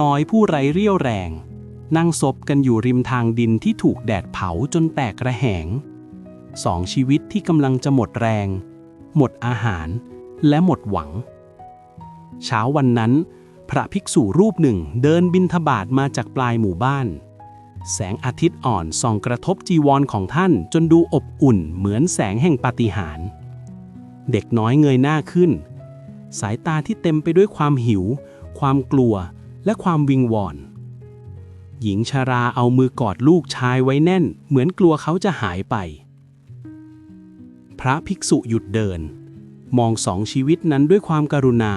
น้อยผู้ไร้เรี่ยวแรง นั่งซบกันอยู่ริมทางดินที่ถูกแดดเผาจนแตกระแหงสองชีวิตที่กำลังจะหมดแรง หมดอาหารและหมดหวัง เช้าวันนั้น พระภิกษุรูปหนึ่งเดินบินทบาทมาจากปลายหมู่บ้าน แสงอาทิตย์อ่อนส่องกระทบจีวรของท่านจนดูอบอุ่นเหมือนแสงแห่งปาฏิหาริย์เด็กน้อยเงยหน้าขึ้น สายตาที่เต็มไปด้วยความหิว ความกลัว และความวิงวอน หญิงชาราเอามือกอดลูกชายไว้แน่น เหมือนกลัวเขาจะหายไป พระภิกษุหยุดเดิน มองสองชีวิตนั้นด้วยความการุณา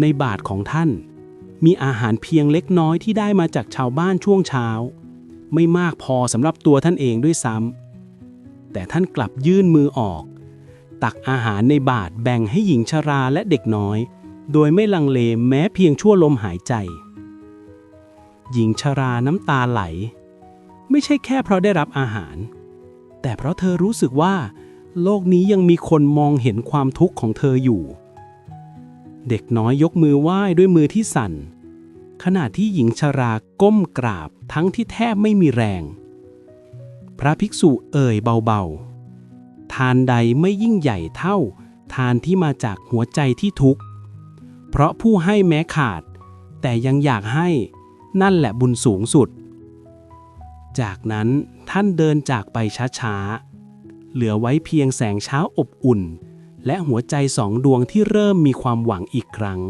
ในบาทของท่าน มีอาหารเพียงเล็กน้อยที่ได้มาจากชาวบ้านช่วงเช้า ไม่มากพอสำหรับตัวท่านเองด้วยซ้ำแต่ท่านกลับยื่นมือออก ตักอาหารในบาทแบ่งให้หญิงชราและเด็กน้อย โดยไม่ลังเลแม้เพียงชั่วลมหายใจ หญิงชราน้ำตาไหล ไม่ใช่แค่เพราะได้รับอาหาร แต่เพราะเธอรู้สึกว่า โลกนี้ยังมีคนมองเห็นความทุกข์ของเธออยู่ เด็กน้อยยกมือไหว้ด้วยมือที่สั่น ขณะที่หญิงชราก้มกราบทั้งที่แทบไม่มีแรง พระภิกษุเอ่ยเบาๆทานใดไม่ยิ่งใหญ่เท่า ทานที่มาจากหัวใจที่ทุกข์ เพราะผู้ให้แม้ขาด แต่ยังอยากให้นั่นแหละบุญสูงสุด จากนั้นท่านเดินจากไปช้าๆ เหลือไว้เพียงแสงเช้าอบอุ่น และหัวใจสองดวงที่เริ่มมีความหวังอีกครั้ง